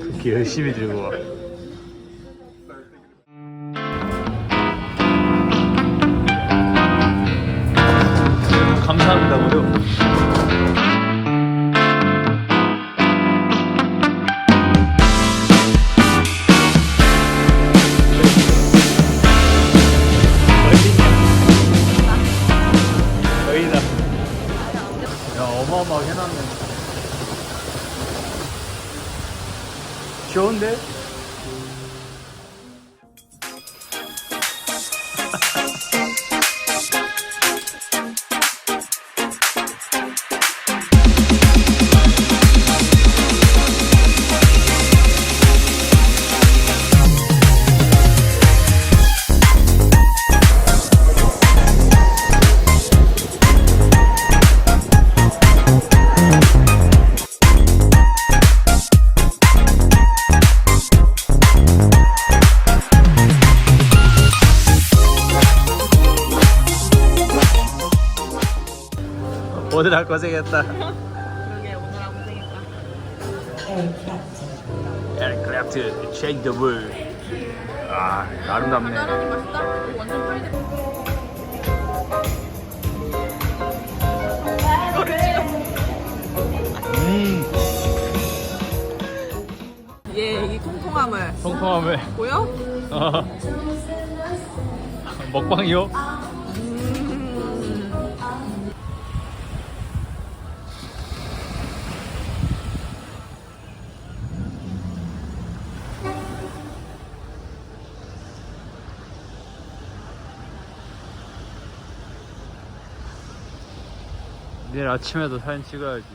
그렇게 열심히 들고 와. Hyundai 오늘 할 고생했다. 그러게 오늘 생겼다. 에어크래프트 change the world. 아 아름답네. 음 얘이 통통함을 통통함을. 보여? 어. 먹방이요? 내일 아침에도 사진 찍어야지.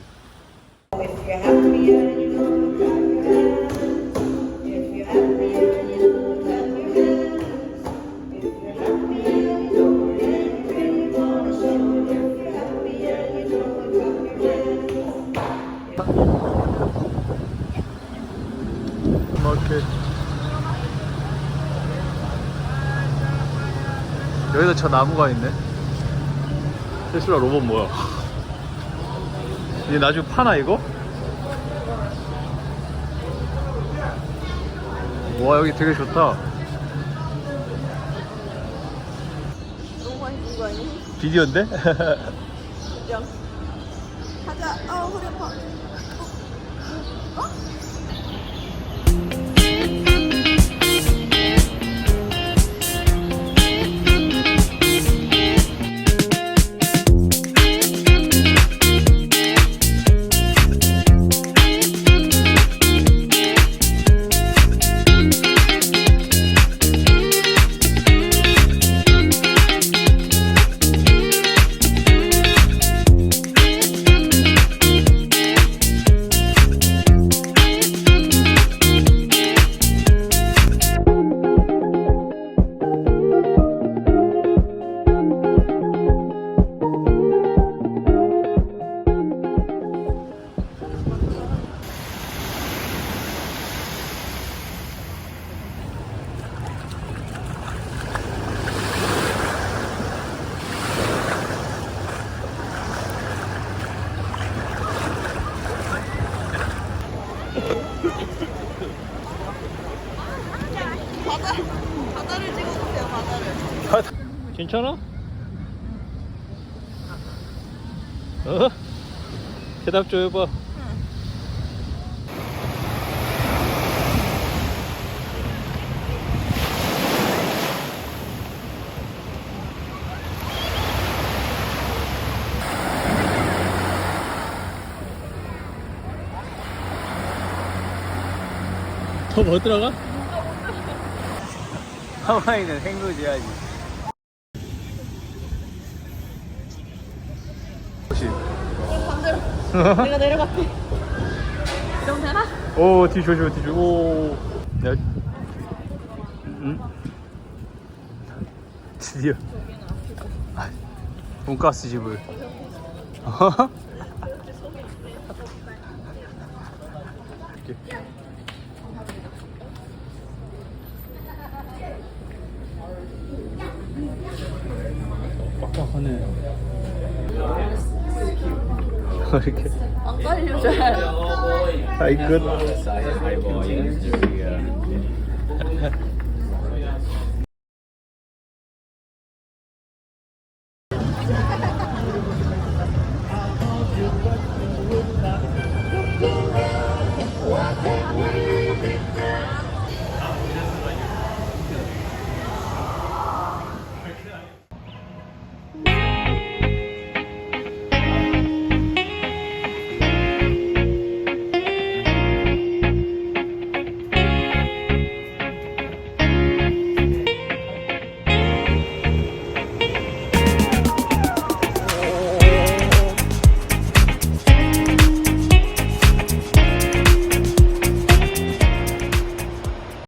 마켓. 여기도 저 나무가 있네. 테슬라 로봇 뭐야? 이제 나중에 파나 이거? 와 여기 되게 좋다 너무 맛있는 거 아니? 비디오인데? 가자. 아 허리 아파. 바다 바다를 찍어주세요 바다를. 괜찮아? 어? 대답 좀 해봐 더 뭐 들어가? 하와이는 행로지야지. 혹시? 반대로. 내가 내려갈게. 이러면 되나? 오, 뒤 조심, 뒤 조심. 오. 야. 음? 드디어. 아, 돈가스 집을. 이렇게. 하네. 이렇게. 안 깔려줘요. 아이 끝. What can we